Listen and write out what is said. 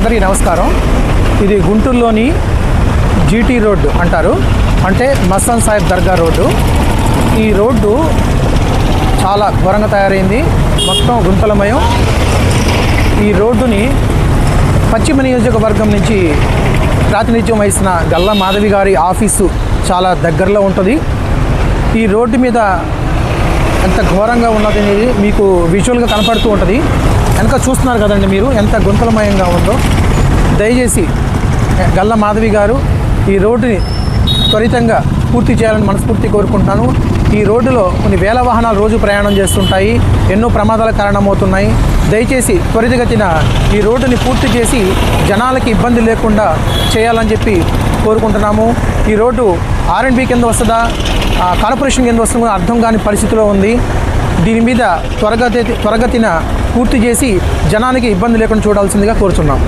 అందరికీ నమస్కారం. ఇది గుంటూరులోని జీటీ రోడ్డు అంటారు. అంటే మస్తాన్ సాహెబ్ దర్గా రోడ్డు. ఈ రోడ్డు చాలా ఘోరంగా తయారైంది. మొత్తం గుంతలమయం ఈ రోడ్డుని పశ్చిమ నియోజకవర్గం నుంచి ప్రాతినిధ్యం వహిస్తున్న గల్లా మాధవి గారి ఆఫీసు చాలా దగ్గరలో ఉంటుంది. ఈ రోడ్డు మీద ఎంత ఘోరంగా ఉన్నది అనేది మీకు విజువల్గా కనపడుతూ ఉంటుంది. వెనక చూస్తున్నారు కదండి మీరు ఎంత గుంతలమయంగా ఉందో. దయచేసి గల్ల మాధవి గారు ఈ రోడ్డుని త్వరితంగా పూర్తి చేయాలని మనస్ఫూర్తి కోరుకుంటాను. ఈ రోడ్డులో కొన్ని వేల వాహనాలు రోజు ప్రయాణం చేస్తుంటాయి. ఎన్నో ప్రమాదాల కారణమవుతున్నాయి. దయచేసి త్వరితగతిన ఈ రోడ్డుని పూర్తి చేసి జనాలకి ఇబ్బంది లేకుండా చేయాలని చెప్పి కోరుకుంటున్నాము. ఈ రోడ్డు ఆర్ఎండ్బి కింద వస్తుందా? కార్పొరేషన్ కింద వస్తుంది అర్థం కాని పరిస్థితిలో ఉంది. దీని మీద త్వరగతి త్వరగతిన పూర్తి చేసి జనానికి ఇబ్బంది లేకుండా చూడాల్సిందిగా కోరుచున్నాం.